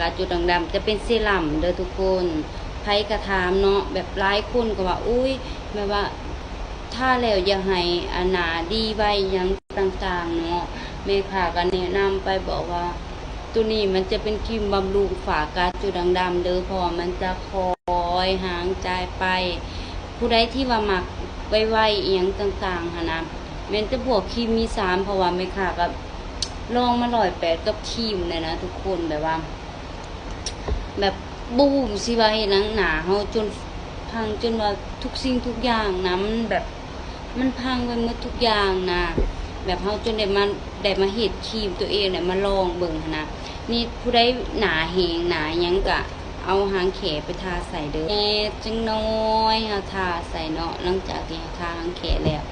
กาจุดดำๆจะเป็นเซรั่มเด้อทุกคนไผกระถามเนาะแบบหลายคนก็ว่า อุ้ยแบบว่าถ้าแล้วอย่าให้อนาดีไว้ยังต่างๆเนาะแม่ค่ะก็แนะนำไปบอกว่า ตัวนี้มันจะเป็นครีมบำรุงฝากาจุดดำๆเด้อเพราะว่ามันจะคอยหางใจายไป ผู้ใดที่ว่ามักไวๆเอียงต่างๆหั่นะแม่นจะบวกครีมมีสามเพราะว่าแม่ค่ะก็ลองมาร้อยแปดกับครีมเลยนะทุกคนแบบว่า แบบบูมสิว่าเฮ็ดหนังหนาเฮาจนพังจนว่าทุกสิ่งทุกอย่างนะมันแบบมันพังไปหมดทุกอย่างนะแบบเฮาจนได้มาได้มาเฮ็ดครีมตัวเองได้มาลองเบิ่งนนะนี่ผู้ใดหนาแหงหนาหยังก็เอาหางแขไปทาใส่เด้อแน่จังน้อยเฮาทาใส่เนาะหลังจากที่ทาหางแขแล้ว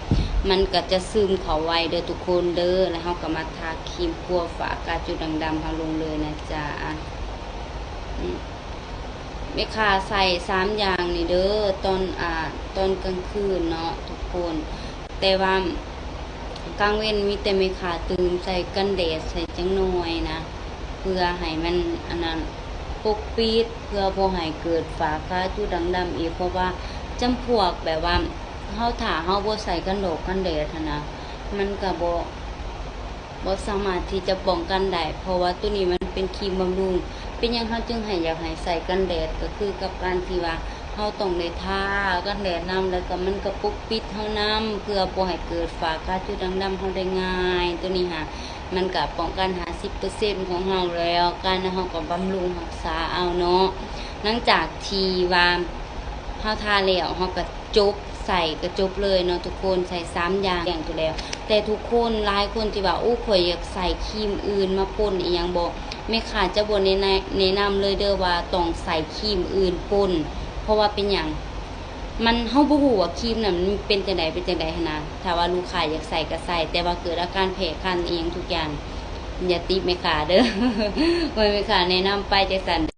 มันก็จะซึมเขาไวเด้อทุกคนเด้อแล้วเฮาก็มาทาครีมพัวฝากาจุดดำๆเฮาลงเลยนะจ๊ะ แม่ค้าใส่สามอย่างนี่เด้อตอนอ่าตอนกลางคืนเนาะทุกคน แต่ว่ากลางเว้นมีแต่แม่ค้าตื่นใส่กันแดดใส่จังหน่อยนะ เพื่อให้มันอันนั้นปกปิดเพื่อบ่ให้เกิดฝาคาจุดดำๆอีกเพราะว่าจำพวกแบบว่าเฮาถ้าเฮาบ่ใส่กันโดกกันแดดนนะมันก็บ่ บ่สามารถที่จะป้องกันได้เพราะว่าตัวนี้มันเป็นครีมบำรุง เป็นยังเขาจึงให้อยากให้ใส่กันแดดก็คือกับการที่ว่าเขาต้องได้ทากันแดดนํแล้วก็มันก็ปุกปิดเฮานํเพื่อบ่ให้เกิดฝากระจุดดำๆเฮาได้ง่าย ตัวนี้ค่ะมันก็ป้องกัน50%ของเฮาแล้วการเฮาก็บำรุงรักษาเอาเนาะหลังจากที่ว่าเฮาทาแล้วเฮาก็จบ ใส่ก็จบเลยเนาะทุกคนใส่สามอย่างอย่างตัวแล้ว แต่ทุกคนหลายคนที่ว่าอู้ข่อยอยากใส่ครีมอื่นมาปนอีหยังบ่ไม่ขาดจะบนแนแนะนำเลยเด้อว่าต้องใส่ครีมอื่นปนเพราะว่าเป็นอย่างมันเฮาบ่ฮู้ว่าครีมนั้นมันเป็นจังไดเป็นจังไดหันนะถ้าว่าลูกค้าอยากใส่ก็ใส่ แต่ว่าเกิดอาการแพ้คันเองทุกอย่างอย่าติไม่ขาดเด้อไว้ไม่ขาดแนะนำไปจังซั่น